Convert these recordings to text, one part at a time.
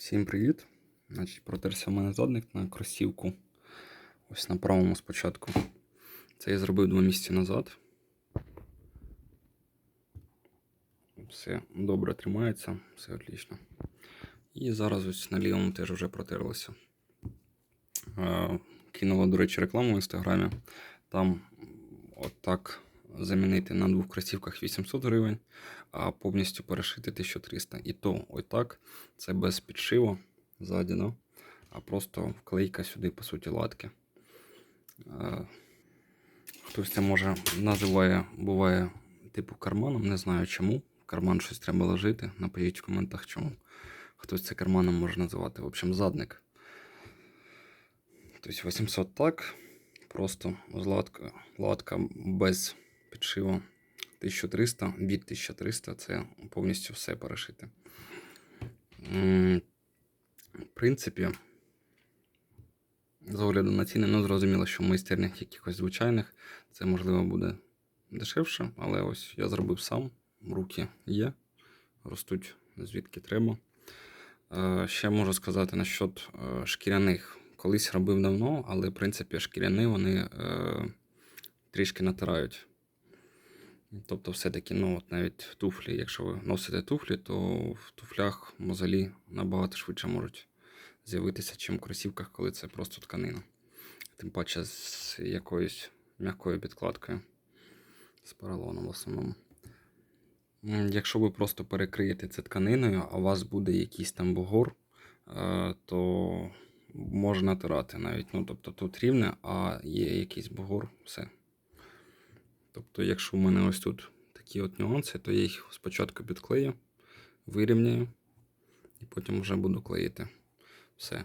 Всім привіт! Значить, протерся в мене задник на кросівку. Ось на правому спочатку. Це я зробив два місяці назад. Все добре тримається, все отлично. І зараз ось на лівому теж вже протерлося. Е, Кинула, до речі, рекламу в інстаграмі. Там отак замінити на двох кросівках 800 гривень, а повністю перешити 1300. І то отак. Це без підшиву ззаді, да? а просто вклейка сюди, по суті, латки. Хтось це може називає, буває типу карманом, не знаю чому. В карман щось треба ложити. Напишіть в коментах чому. Хтось це карманом може називати. В общем, задник. Тобто 800 так. Просто латка, латка без підшиву 1300, від 1300 це повністю все перешити. В принципі, з огляду на ціни, ну зрозуміло, що в майстернях якихось звичайних це можливо буде дешевше, але ось я зробив сам, руки є, ростуть звідки треба. Е, Ще можу сказати насчет е, шкіряних. Колись робив давно, але в принципі шкіряні вони е, трішки натирають. Тобто, все-таки, ну, от навіть туфлі, якщо ви носите туфлі, то в туфлях мозолі набагато швидше можуть з'явитися, чим в кросівках, коли це просто тканина. Тим паче з якоюсь м'якою підкладкою з поролоном в основному. Якщо ви просто перекриєте це тканиною, а у вас буде якийсь там бугор, е, то можна натирати навіть. Ну, тобто тут рівне, а є якийсь бугор, все. Тобто, якщо в мене ось тут такі от нюанси, то я їх спочатку підклею, вирівняю і потім вже буду клеїти все.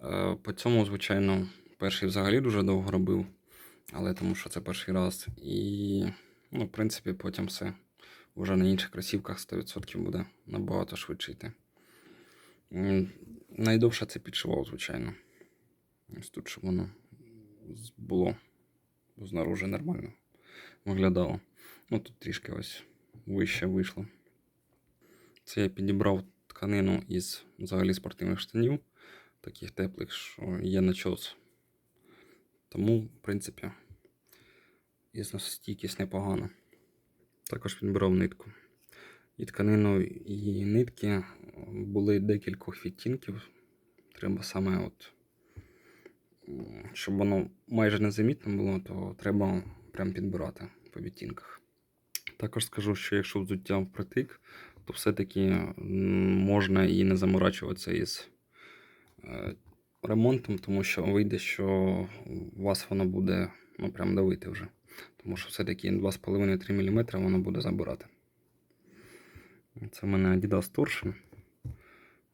Е, По цьому, звичайно, перший взагалі дуже довго робив, але тому що це перший раз. І, ну, в принципі, потім все вже на інших кросівках 100% буде набагато швидше йти. Найдовше це підшивав, звичайно. Ось тут, щоб воно було знаружи нормально виглядало. Ну, тут трішки ось вище вийшло. Це я підібрав тканину із взагалі спортивних штанів, таких теплих, що є начос. Тому, в принципі, ізносостійкість непогана. Також підбирав нитку. І тканину, і нитки були декількох відтінків. Треба саме, от, щоб воно майже незамітно було, то треба прям підбирати по відтінках. Також скажу, що якщо взуття впритик, то все-таки можна і не заморачуватися із е, ремонтом, тому що вийде, що у вас воно буде ну, прям давити вже. Тому що все-таки 2,5-3 мм воно буде забирати. Це в мене Adidas Torsion.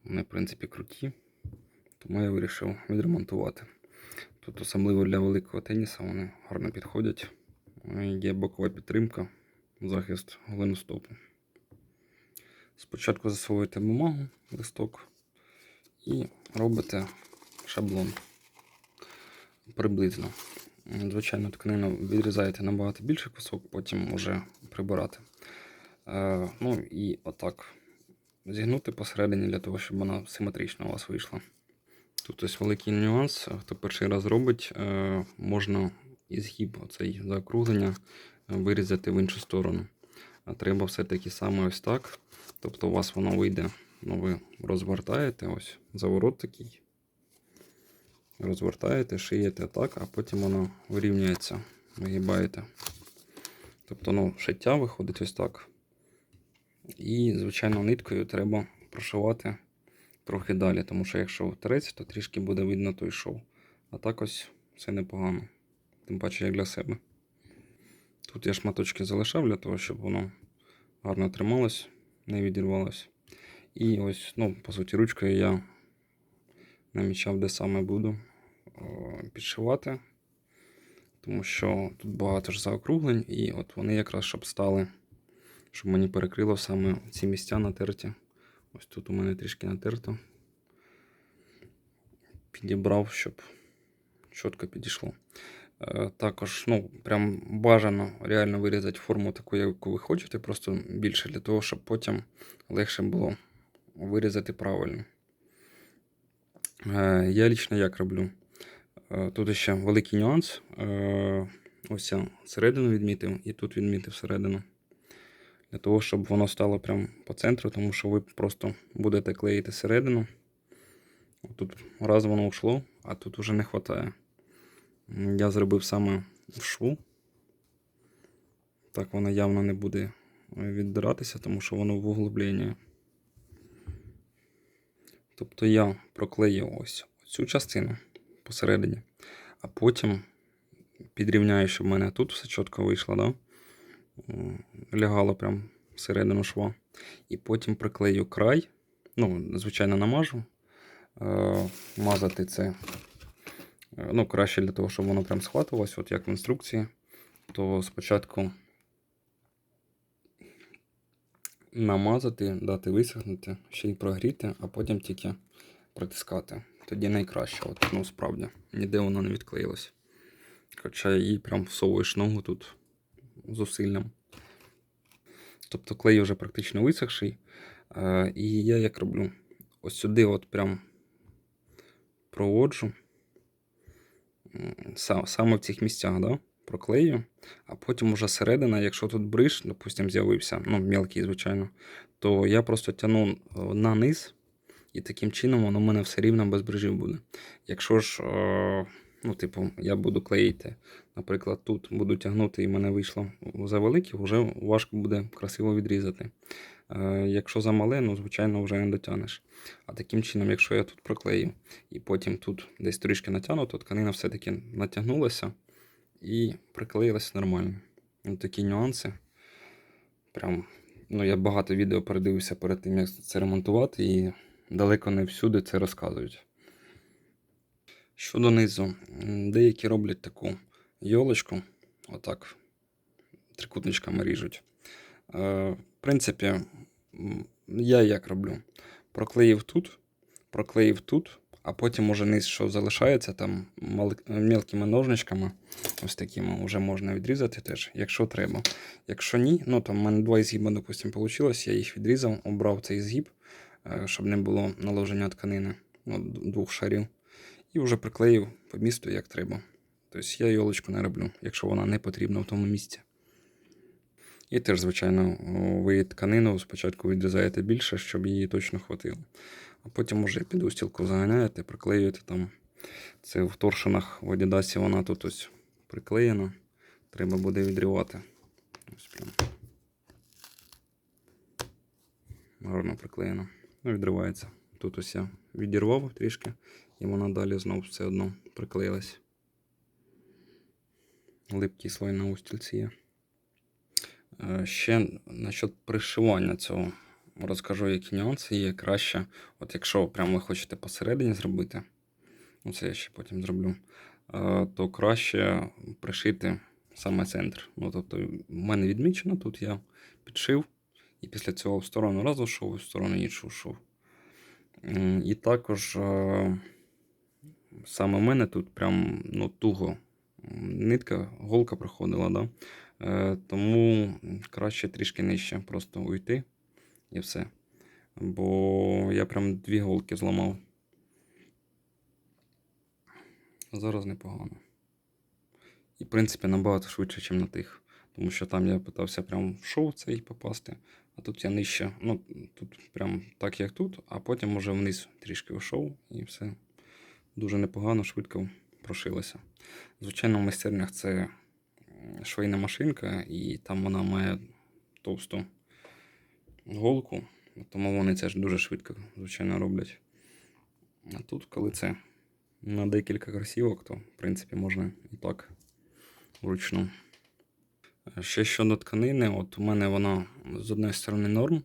Вони, в принципі, круті. Тому я вирішив відремонтувати. Тут особливо для великого теніса вони гарно підходять. Є бокова підтримка, захист голеностопу. Спочатку засовуєте бумагу, листок і робите шаблон приблизно. Звичайно, тканину відрізаєте набагато більший кусок, потім вже прибирати. Е, ну і отак зігнути посередині для того, щоб вона симетрично у вас вийшла. Тут ось великий нюанс. Хто перший раз робить, е, можна і згиб оцей заокруглення е, вирізати в іншу сторону. А треба все-таки саме ось так. Тобто у вас воно вийде, ну ви розвертаєте, ось заворот такий. Розвертаєте, шиєте так, а потім воно вирівнюється, вигибаєте. Тобто, ну, шиття виходить ось так. І, звичайно, ниткою треба прошивати трохи далі, тому що якщо втреться, то трішки буде видно той шов. А так ось все непогано. Тим паче, як для себе. Тут я шматочки залишав для того, щоб воно гарно трималось, не відірвалось. І ось, ну, по суті, ручкою я намічав, де саме буду підшивати. Тому що тут багато ж заокруглень, і от вони якраз щоб стали, щоб мені перекрило саме ці місця натерті. Ось тут у мене трішки натерто. Підібрав, щоб чітко підійшло. Е, Також, ну, прям бажано реально вирізати форму таку, яку ви хочете, просто більше для того, щоб потім легше було вирізати правильно. Е, Я лічно як роблю. Е, Тут ще великий нюанс. Ось середину відмітив і тут відмітив середину. Для того, щоб воно стало прямо по центру, тому що ви просто будете клеїти середину. Тут раз воно йшло, а тут уже не вистачає. Я зробив саме в шву. Так воно явно не буде е, віддиратися, тому що воно в углубленні. Тобто я проклеїв ось цю частину посередині, а потім підрівняю, щоб в мене тут все чітко вийшло, да? Лягало прям всередину шва. І потім приклею край. Ну, звичайно, намажу. Е, мазати це ну, краще для того, щоб воно прям схватувалось, от як в інструкції. То спочатку намазати, дати висохнути, ще й прогріти, а потім тільки притискати. Тоді найкраще, от, ну справді, ніде воно не відклеїлось. Хоча її прям всовуєш ногу тут зусиллям. Тобто клей вже практично висохший. Е, і я як роблю? Ось сюди от прям проводжу. Саме в цих місцях, да? проклею, а потім уже середина, якщо тут бриш, допустим, з'явився, ну, мелкий, звичайно, то я просто тяну е, на низ, і таким чином воно в мене все рівно без брижів буде. Якщо ж, е, ну, типу, я буду клеїти, наприклад, тут буду тягнути і мене вийшло завелике, вже важко буде красиво відрізати. Е, Якщо замале, ну, звичайно, вже не дотягнеш. А таким чином, якщо я тут проклею, і потім тут десь трішки натягну, то тканина все-таки натягнулася і приклеїлася нормально. Ось такі нюанси. Прям, ну, я багато відео передивився перед тим, як це ремонтувати, і далеко не всюди це розказують. Щодо низу, деякі роблять таку йолочку, отак, трикутничками ріжуть. Е, в принципі, я як роблю? Проклеїв тут, проклеїв тут, а потім уже низ, що залишається, там мелкими ножничками, ось такими, вже можна відрізати теж, якщо треба. Якщо ні, ну там в мене два згіба, допустим, вийшло, я їх відрізав, обрав цей згіб, е, щоб не було наложення тканини ну, двох шарів. І вже приклеїв по місту як треба. Тобто я йолочку не роблю, якщо вона не потрібна в тому місці. І теж, звичайно, ви тканину спочатку відрізаєте більше, щоб її точно хватило. А потім уже під устілку заганяєте, приклеюєте там. Це в торшинах в Адідасі вона тут ось приклеєна. Треба буде відривати. Ось прям. Гарно приклеєно. Ну, відривається. Тут ось я відірвав трішки, і вона далі знов все одно приклеїлась. Липкий слой на устільці є. Е, Ще насчет пришивання цього розкажу, які нюанси є краще. От якщо прямо ви хочете посередині зробити, ну це я ще потім зроблю, е, то краще пришити саме центр. Ну, тобто, в мене відмічено, тут я підшив, і після цього в сторону разу йшов, і в сторону іншу йшов. І також е, саме в мене тут прям ну, туго нитка, голка проходила, да? Е, тому краще трішки нижче просто уйти і все. Бо я прям дві голки зламав. Зараз непогано. І, в принципі, набагато швидше, ніж на тих. Тому що там я питався прям в шов цей попасти, а тут я нижче. Ну, тут прям так, як тут, а потім уже вниз трішки вийшов і все дуже непогано, швидко прошилося. Звичайно, в майстернях це швейна машинка, і там вона має товсту голку, тому вони це ж дуже швидко, звичайно, роблять. А тут, коли це на декілька кросівок, то, в принципі, можна і так вручну. Ще щодо тканини, от у мене вона з одної сторони норм,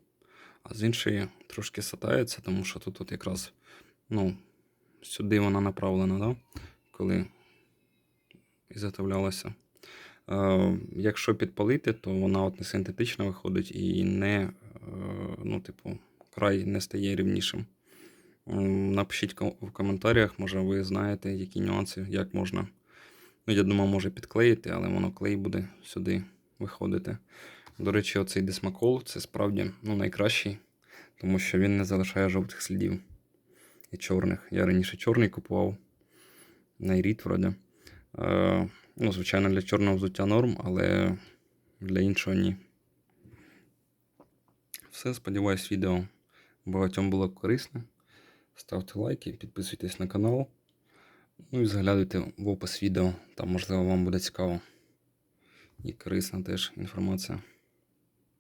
а з іншої трошки сатається, тому що тут от якраз ну, сюди вона направлена, да? коли ізготовлялася. Е, якщо підпалити, то вона от не синтетична виходить і не, е, ну, типу, край не стає рівнішим. Напишіть в коментарях, може ви знаєте, які нюанси, як можна. Ну, я думаю, може підклеїти, але воно клей буде сюди виходити. До речі, оцей десмакол це справді ну, найкращий, тому що він не залишає жовтих слідів. і чорних. Я раніше чорний купував. Найрід вроде. Ну, звичайно, для чорного взуття норм, але для іншого ні. Все, сподіваюсь, відео багатьом було корисне. Ставте лайки, підписуйтесь на канал. Ну і заглядайте в опис відео, там, можливо, вам буде цікаво і корисна теж інформація.